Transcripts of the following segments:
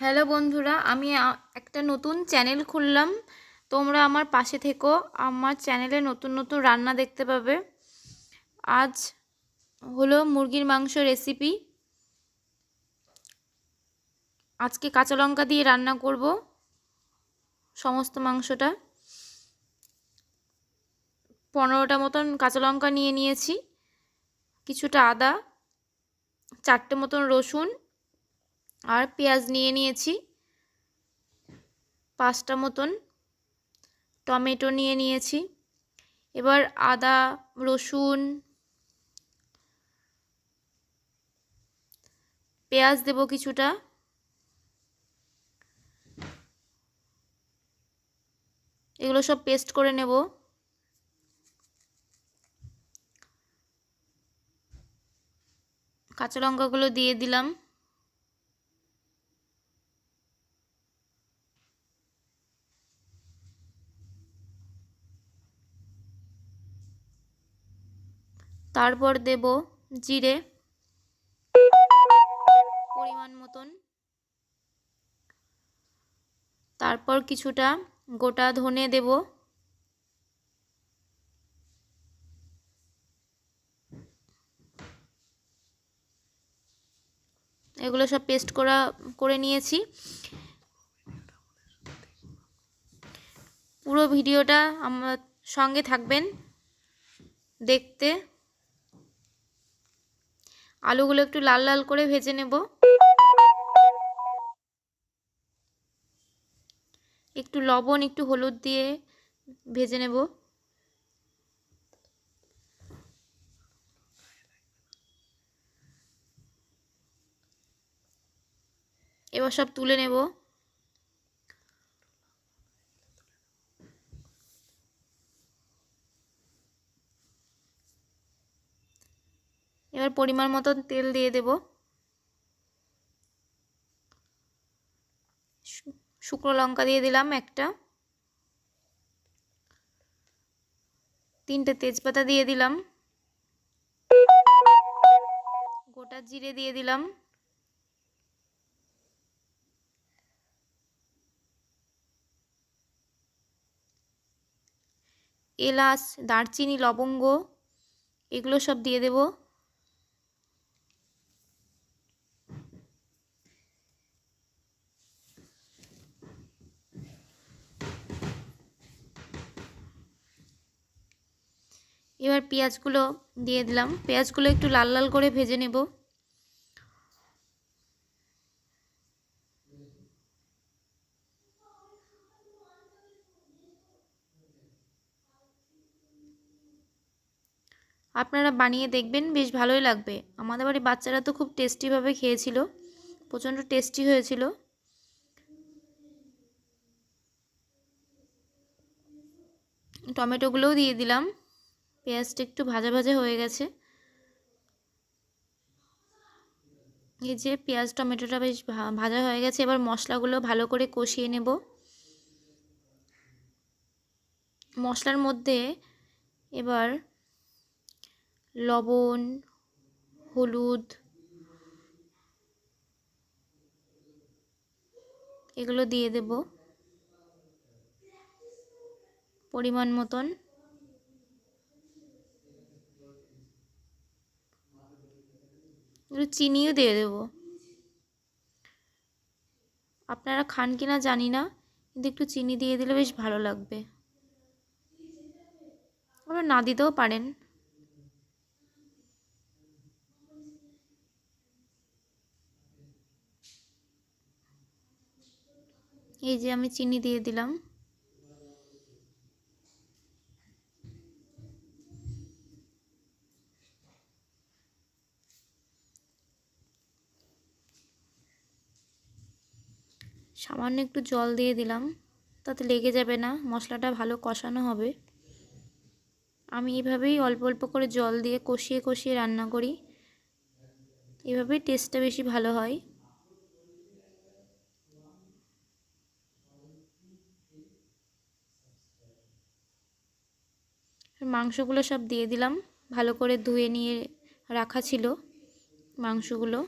Hello বন্ধুরা, আমি একটা নতুন চ্যানেল খুললাম। তোমরা আমার পাশে থেকো, আমার চ্যানেলে নতুন নতুন রান্না দেখতে পাবে। আজ হলো মুরগির মাংস রেসিপি আজকে কাঁচা লঙ্কা দিয়ে রান্না করব, সমস্ত মাংসটা। পনেরোটা মতন কাঁচা লঙ্কা নিয়ে নিয়েছি, কিছুটা আদা, চারটে মতন রসুন আর পেঁয়াজ নিয়ে নিয়েছি। পাঁচটা মতন টমেটো নিয়ে নিয়েছি। এবার আদা, রসুন, পেঁয়াজ দেব কিছুটা। এগুলো সব পেস্ট করে নেব। কাঁচা লঙ্কাগুলো দিয়ে দিলাম। তারপর দেব জিরে। পরিমাণ মতন। তারপর কিছুটা গোটা ধনে দেব। এগুলো সব পেস্ট করা, করে নিয়েছি। পুরো ভিডিওটা আমার সঙ্গে থাকবেন দেখতে। আলুগুলো একটু লাল লাল করে ভেজে নেব। একটু লবণ, একটু হলুদ দিয়ে ভেজে নেব। এবার সব তুলে নেব। এবার পরিমাণ মতন তেল দিয়ে দেব। শুকনো লঙ্কা দিয়ে দিলাম একটা। তিনটে তেজপাতা দিয়ে দিলাম। গোটা জিরে দিয়ে দিলাম। এলাচ, দারচিনি, লবঙ্গ, এগুলো সব দিয়ে দেবো। এবার পেঁয়াজগুলো দিয়ে দিলাম। পেঁয়াজগুলো একটু লাল লাল করে ভেজে নেব। আপনারা বানিয়ে দেখবেন, বেশ ভালোই লাগবে। আমাদের বাড়ির বাচ্চারা তো খুব টেস্টিভাবে খেয়েছিল, প্রচণ্ড টেস্টি হয়েছিল। টমেটোগুলোও দিয়ে দিলাম। পেঁয়াজটা একটু ভাজা ভাজা হয়ে গেছে। এই যে পেঁয়াজ, টমেটোটা বেশ ভাজা হয়ে গেছে। এবার মশলাগুলো ভালো করে কষিয়ে নেব। মশলার মধ্যে এবার লবণ, হলুদ এগুলো দিয়ে দেব। পরিমাণ মতন। একটু চিনিও দিয়ে দেব। আপনারা খান কিনা জানি না, কিন্তু একটু চিনি দিয়ে দিলে বেশ ভালো লাগবে। আপনারা না দিতেও পারেন। এই যে আমি চিনি দিয়ে দিলাম। সামান্য একটু জল দিয়ে দিলাম, তাতে লেগে যাবে না, মশলাটা ভালো কষানো হবে। আমি এভাবেই অল্প অল্প করে জল দিয়ে কষিয়ে কষিয়ে রান্না করি, এভাবেই টেস্টটা বেশি ভালো হয়। মাংসগুলো সব দিয়ে দিলাম, ভালো করে ধুয়ে নিয়ে রাখা ছিল মাংসগুলো।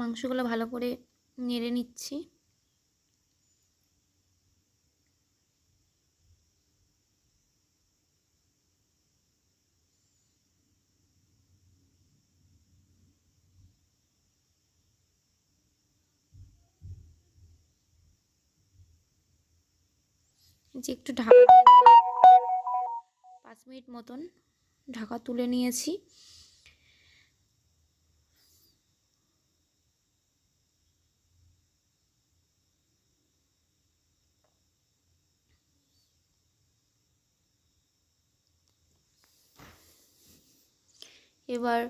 মাংসগুলো ভালো করে নেড়ে নিচ্ছি। যে একটু ঢাকা পাঁচ মিনিট মতন ঢাকা তুলে নিয়েছি। এবার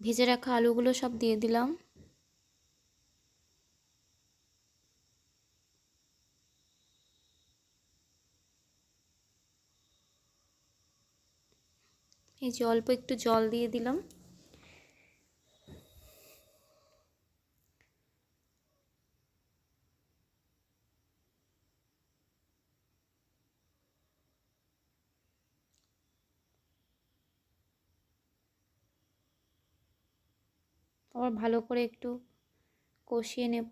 ভেজে রাখা আলুগুলো সব দিয়ে দিলাম। এই যে অল্প একটু জল দিয়ে দিলাম। আবার ভালো করে একটু কষিয়ে নেব।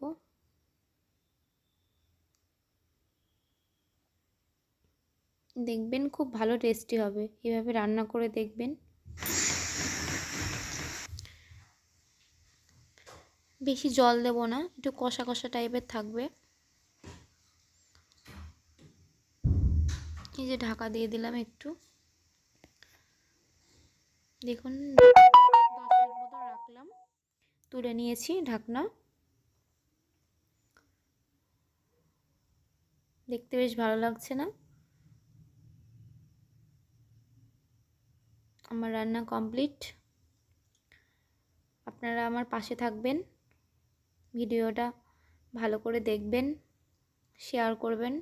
দেখবেন খুব ভালো টেস্টি হবে। এভাবে রান্না করে দেখবেন। বেশি জল দেব না, একটু কষা কষা টাইপের থাকবে। এই যে ঢাকা দিয়ে দিলাম একটু। দেখুন, দশ মিনিট মতো রাখলাম। তুলে নিয়েছি ঢাকনা। দেখতে বেশ ভালো লাগছে না? আমার রান্না কমপ্লিট। আপনারা আমার পাশে থাকবেন। ভিডিওটা ভালো করে দেখবেন, শেয়ার করবেন।